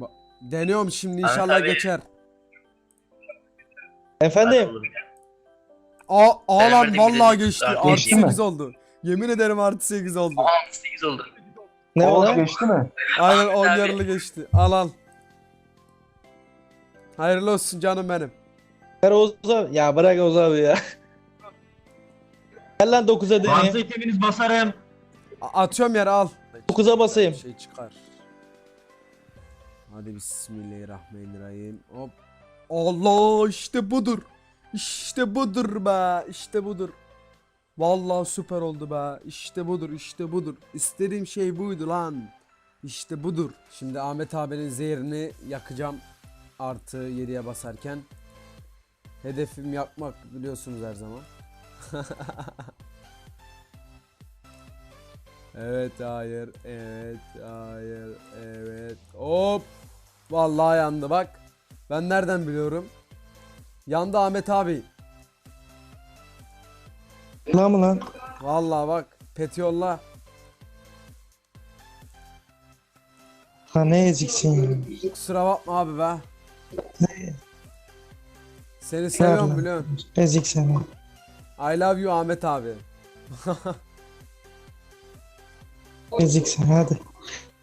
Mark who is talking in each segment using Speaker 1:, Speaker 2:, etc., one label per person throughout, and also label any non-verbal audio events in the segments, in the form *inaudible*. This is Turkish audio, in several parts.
Speaker 1: Ba- Deniyorum şimdi inşallah
Speaker 2: abi.
Speaker 1: geçer.
Speaker 3: Efendim?
Speaker 1: Aa, aa lan vallahi geçti.
Speaker 2: Artı
Speaker 1: Artı
Speaker 3: geçti mi?
Speaker 1: 8 oldu. Yemin ederim artı 8 oldu.
Speaker 2: Aa 8 oldu.
Speaker 3: Ne
Speaker 4: Oğuz
Speaker 3: oldu?
Speaker 4: geçti mi?
Speaker 1: Aynen 10
Speaker 2: abi.
Speaker 1: yarılı geçti. Al al. Hayırlı olsun canım benim.
Speaker 3: Ver Oğuz abi. Ya bırak Oğuz abi ya. Gel lan 9'a
Speaker 4: Varsa
Speaker 3: deneyim.
Speaker 4: iteminiz basarım.
Speaker 1: A- atıyorum yere al.
Speaker 3: 9'a basayım.
Speaker 1: Şey çıkar. Hadi bismillahirrahmanirrahim. Hop. Allah işte budur. İşte budur be. İşte budur. Vallahi süper oldu be. İşte budur, işte budur. İstediğim şey buydu lan. İşte budur. Şimdi Ahmet abinin zehrini yakacağım. Artı 7'ye basarken. Hedefim yapmak biliyorsunuz her zaman. *laughs* evet hayır. Evet hayır. Evet. Hop. Vallahi yandı bak. Ben nereden biliyorum? Yandı Ahmet abi.
Speaker 3: Lan mı lan?
Speaker 1: Vallahi bak. Pet yolla.
Speaker 3: Ha ne eziksin ya.
Speaker 1: Kusura bakma abi be. Seni seviyorum
Speaker 3: lan.
Speaker 1: biliyorsun.
Speaker 3: Ezik sen.
Speaker 1: I love you Ahmet abi. *laughs*
Speaker 3: Ezik sen hadi.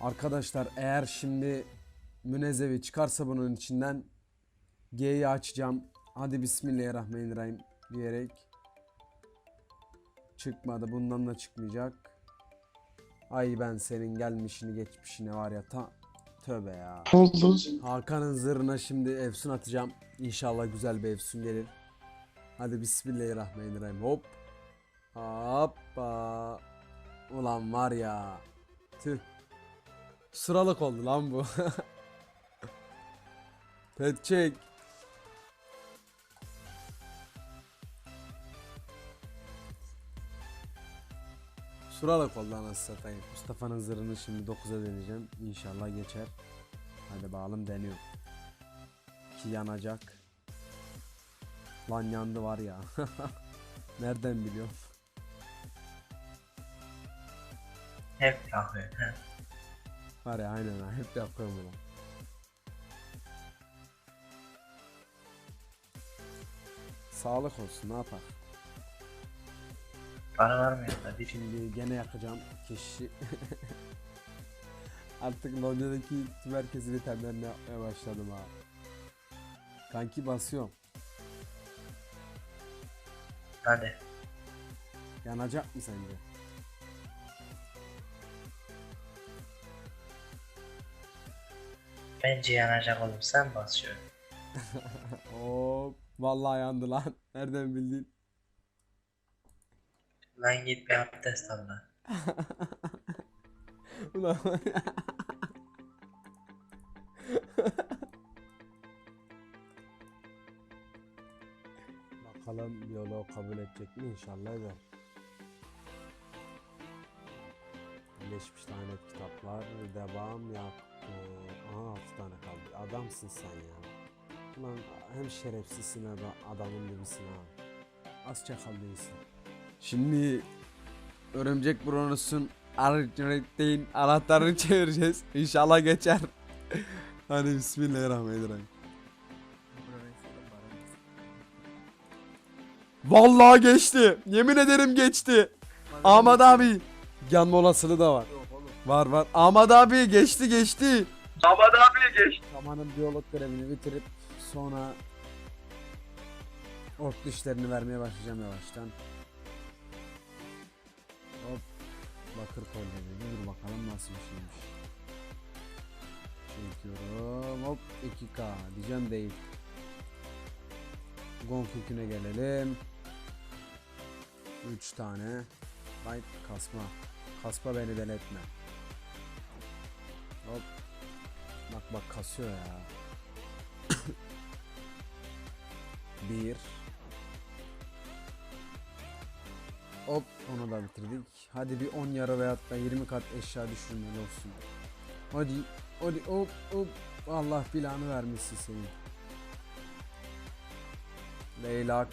Speaker 1: Arkadaşlar eğer şimdi Münezzevi çıkarsa bunun içinden G'yi açacağım. Hadi Bismillahirrahmanirrahim diyerek. Çıkmadı. Bundan da çıkmayacak. Ay ben senin gelmişini geçmişini var ya ta tövbe ya.
Speaker 3: Oldu.
Speaker 1: Hakan'ın zırhına şimdi efsun atacağım. İnşallah güzel bir efsun gelir. Hadi Bismillahirrahmanirrahim. Hop. Hoppa. Ulan var ya. Tüh. Sıralık oldu lan bu. *laughs* Pet çek. Sıralık oldu anasını satayım. Mustafa'nın zırhını şimdi 9'a deneyeceğim. İnşallah geçer. Hadi bakalım deniyorum. Ki yanacak. Lan yandı var ya. *laughs* Nereden biliyorum?
Speaker 2: Hep yakıyor. he.
Speaker 1: Var ya aynen ha. Hep yapıyorum bunu. Sağlık olsun ne yapar?
Speaker 2: Para yanında? Bir
Speaker 1: Şimdi gene yakacağım kişi. *laughs* Artık Lonya'daki tüm herkesin itemlerini yapmaya başladım ha. Kanki basıyorum.
Speaker 2: Hadi.
Speaker 1: Yanacak mı sence?
Speaker 2: Bence yanacak oğlum sen basıyorsun. *laughs*
Speaker 1: Hop. Vallahi yandı lan. Nereden bildin?
Speaker 2: Lan git bir abdest al lan. *laughs*
Speaker 1: Ulan var *laughs* ya. Bakalım biyoloğu kabul edecek mi? İnşallah eder. Birleşmiş lanet kitaplar devam yaptı. Aha 6 tane kaldı. Adamsın sen ya. Ulan hem şerefsizsin hem de adamın gibisin ha. Az çakal değilsin. Şimdi Örümcek Bronus'un Arjunet'in anahtarını *laughs* çevireceğiz. İnşallah geçer. *laughs* Hadi bismillahirrahmanirrahim. Vallahi geçti. Yemin ederim geçti. Ahmet abi. Yanma olasılığı da var. Var var. Ahmet abi geçti geçti.
Speaker 2: Ahmet abi geç.
Speaker 1: Zamanın biyolog görevini bitirip sonra ork dişlerini vermeye başlayacağım yavaştan. Hop. Bakır kolyeli. Dur bakalım nasıl bir şeymiş. Çekiyorum. Hop 2K. Diyeceğim değil. Gonk yüküne gelelim. 3 tane. Vay kasma. Kasma beni deli etme. Hop. Bak bak kasıyor ya. *coughs* Bir. Hop onu da bitirdik. Hadi bir 10 yarı veyahut da 20 kat eşya düşürmeli olsun. Hadi hadi hop hop. Allah bilanı vermesin senin. Leylak.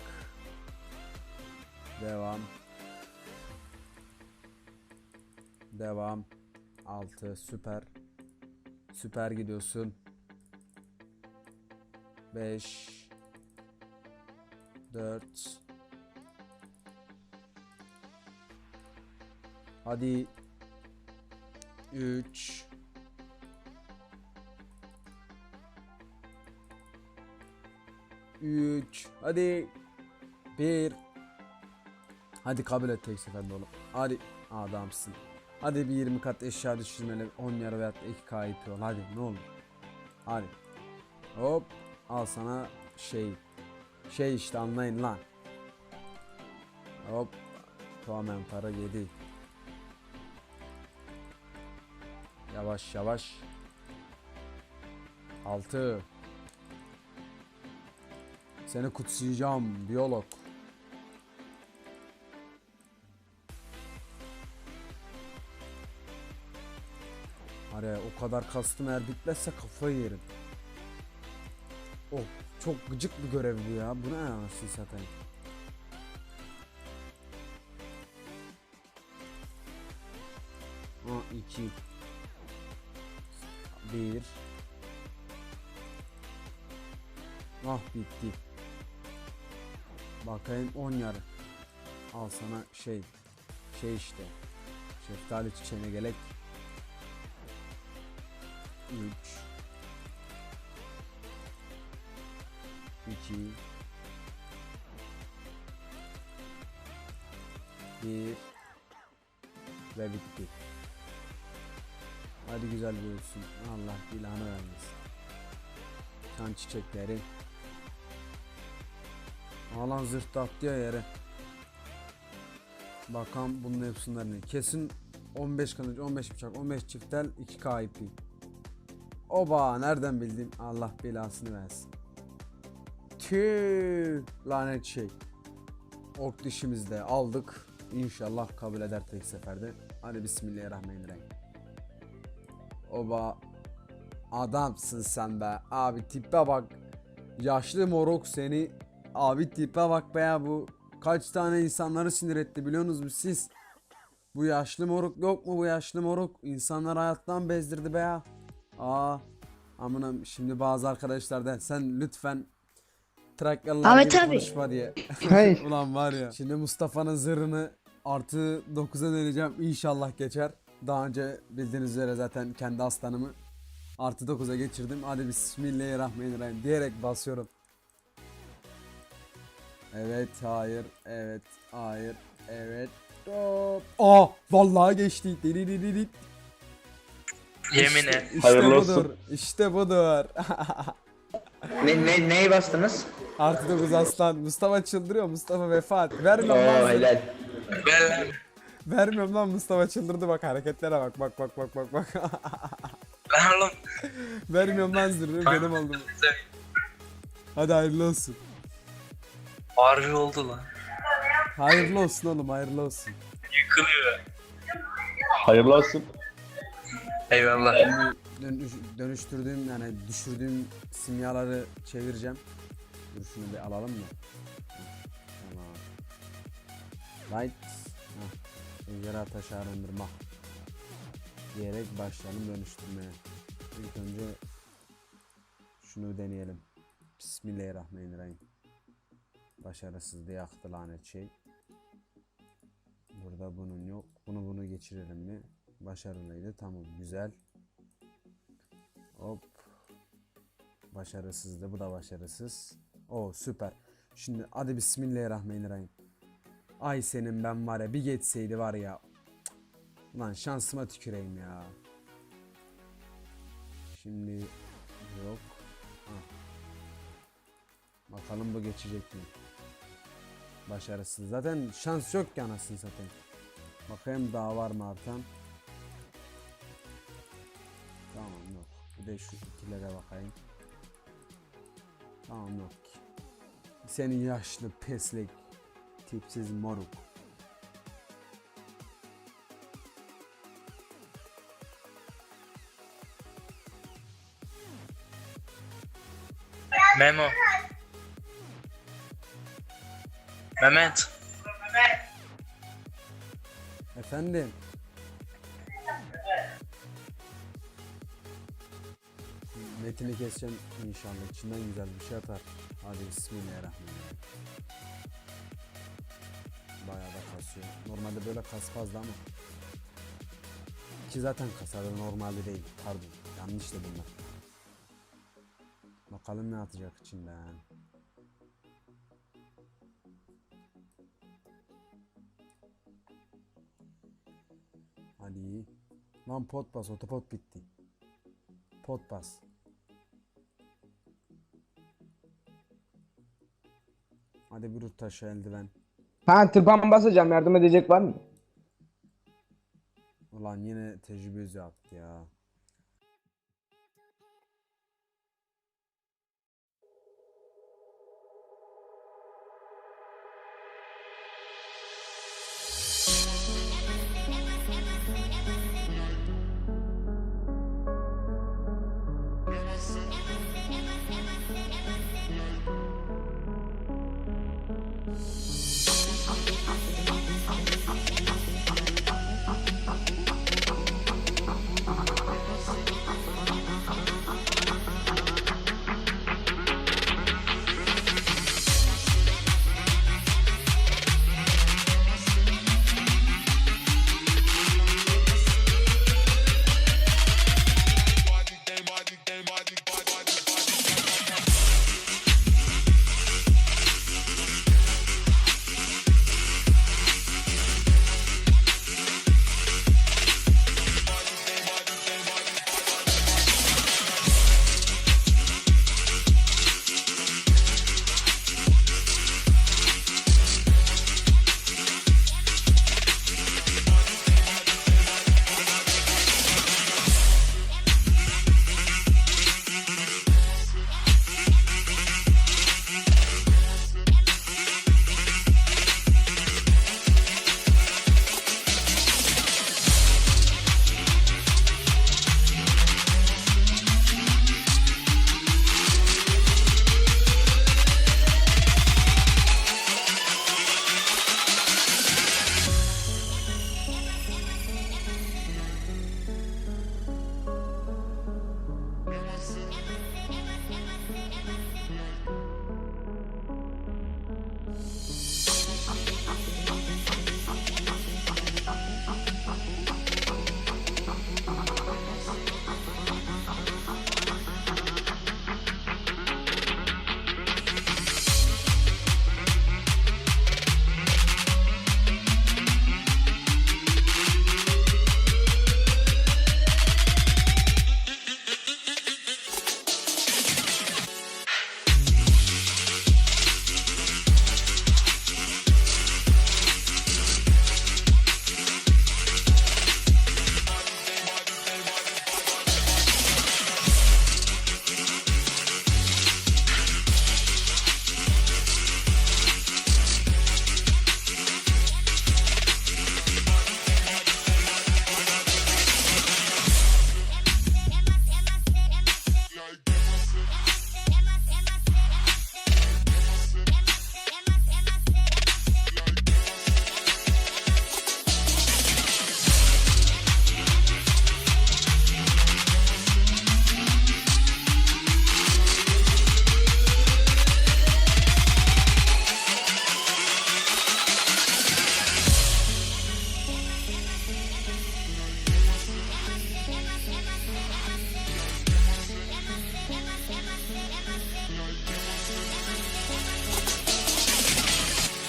Speaker 1: Devam. Devam. 6 süper. Süper gidiyorsun. 5 4 Hadi. 3 3 Hadi. 1 Hadi kabul et tek seferde oğlum. Hadi adamsın. Hadi bir 20 kat eşya düşürmeli 10 yarı veyahut da 2 kayıp ol. Hadi ne olur. Hadi. Hop. Al sana şey. Şey işte anlayın lan. Hop. Tamamen para yedi. Yavaş yavaş. 6 Seni kutsayacağım biyolog. Araya o kadar kastım eğer bitmezse kafayı yerim. Oh çok gıcık bir görev bu ya. Bu ne anasını satayım. Ha iki. Bir. Ah bitti. Bakayım 10 yarı. Al sana şey. Şey işte. Şeftali çiçeğine gelek. 3 2 1 ve bitti. Hadi güzel bir olsun. Allah ilanı vermesin. Kan çiçekleri. Alan zırt atlıyor yere. Bakalım bunun hepsinden ne? Kesin 15 kılıç, 15 bıçak, 15 çiftel, 2 IP. Oba nereden bildin? Allah belasını versin. Tüh lanet şey. Ok dişimizde aldık. İnşallah kabul eder tek seferde. Hadi bismillahirrahmanirrahim. Oba adamsın sen be. Abi tipe bak. Yaşlı moruk seni. Abi tipe bak be ya bu. Kaç tane insanları sinir etti biliyorsunuz mu siz? Bu yaşlı moruk yok mu bu yaşlı moruk? İnsanlar hayattan bezdirdi be ya. Aa amına şimdi bazı arkadaşlar da sen lütfen Trakyalılar gibi konuşma diye. *laughs*
Speaker 3: Hayır. *laughs*
Speaker 1: Ulan var ya. Şimdi Mustafa'nın zırhını artı 9'a döneceğim. İnşallah geçer. Daha önce bildiğiniz üzere zaten kendi aslanımı artı 9'a geçirdim. Hadi bismillahirrahmanirrahim diyerek basıyorum. Evet, hayır, evet, hayır, evet. Hop. Aa, vallahi geçti. Diri diri diri.
Speaker 2: Yemin
Speaker 1: İşte,
Speaker 2: et.
Speaker 1: işte
Speaker 5: Hayırlı
Speaker 1: budur.
Speaker 5: olsun.
Speaker 1: İşte budur. *laughs*
Speaker 5: Ne, ne, neyi bastınız?
Speaker 1: Artı 9 aslan. Mustafa çıldırıyor. Mustafa vefat. Vermiyorum
Speaker 5: Oo
Speaker 1: lan. zırhı.
Speaker 5: helal.
Speaker 2: Ben
Speaker 1: Vermiyorum lan Mustafa çıldırdı bak hareketlere bak bak bak bak bak bak. *laughs*
Speaker 2: lan oğlum.
Speaker 1: Vermiyorum lan zırhı benim oldum. Hadi hayırlı olsun.
Speaker 2: Harbi oldu lan.
Speaker 1: Hayırlı olsun oğlum hayırlı olsun.
Speaker 2: Yıkılıyor.
Speaker 5: Hayırlı olsun.
Speaker 2: Eyvallah.
Speaker 1: Şimdi dönüş- dönüştürdüğüm yani düşürdüğüm simyaları çevireceğim. Dur şunu bir alalım mı? Tamam. Light. Heh. Ejderha taşı arındırma. Diyerek başlayalım dönüştürmeye. İlk önce şunu deneyelim. Bismillahirrahmanirrahim. Başarısızlığı yaktı lanet şey. Burada bunun yok. Bunu bunu geçirelim mi? Başarılıydı. Tamam güzel. Hop. Başarısızdı. Bu da başarısız. O süper. Şimdi hadi bismillahirrahmanirrahim. Ay senin ben var ya bir geçseydi var ya. Cık. Lan şansıma tüküreyim ya. Şimdi yok. Hah. Bakalım bu geçecek mi? Başarısız. Zaten şans yok ki anasını satayım. Bakayım daha var mı artan? De şu ikilere bakayım. Tamam yok ki. Senin yaşlı peslik tipsiz moruk.
Speaker 2: Memo. Mehmet.
Speaker 1: Efendim. Netini keseceğim inşallah. İçinden güzel bir şey atar. Hadi bismillahirrahmanirrahim. Bayağı da kasıyor. Normalde böyle kasmazdı ama. Ki zaten kasardı normalde değil. Pardon. Yanlış dedim ben. Bakalım ne atacak içinden. Hadi. Lan pot bas, otopot bitti. Pot bas. Hadi bir taşı eldiven.
Speaker 4: Ha tırpan basacağım yardım edecek var mı?
Speaker 1: Ulan yine tecrübe yüzü attı ya.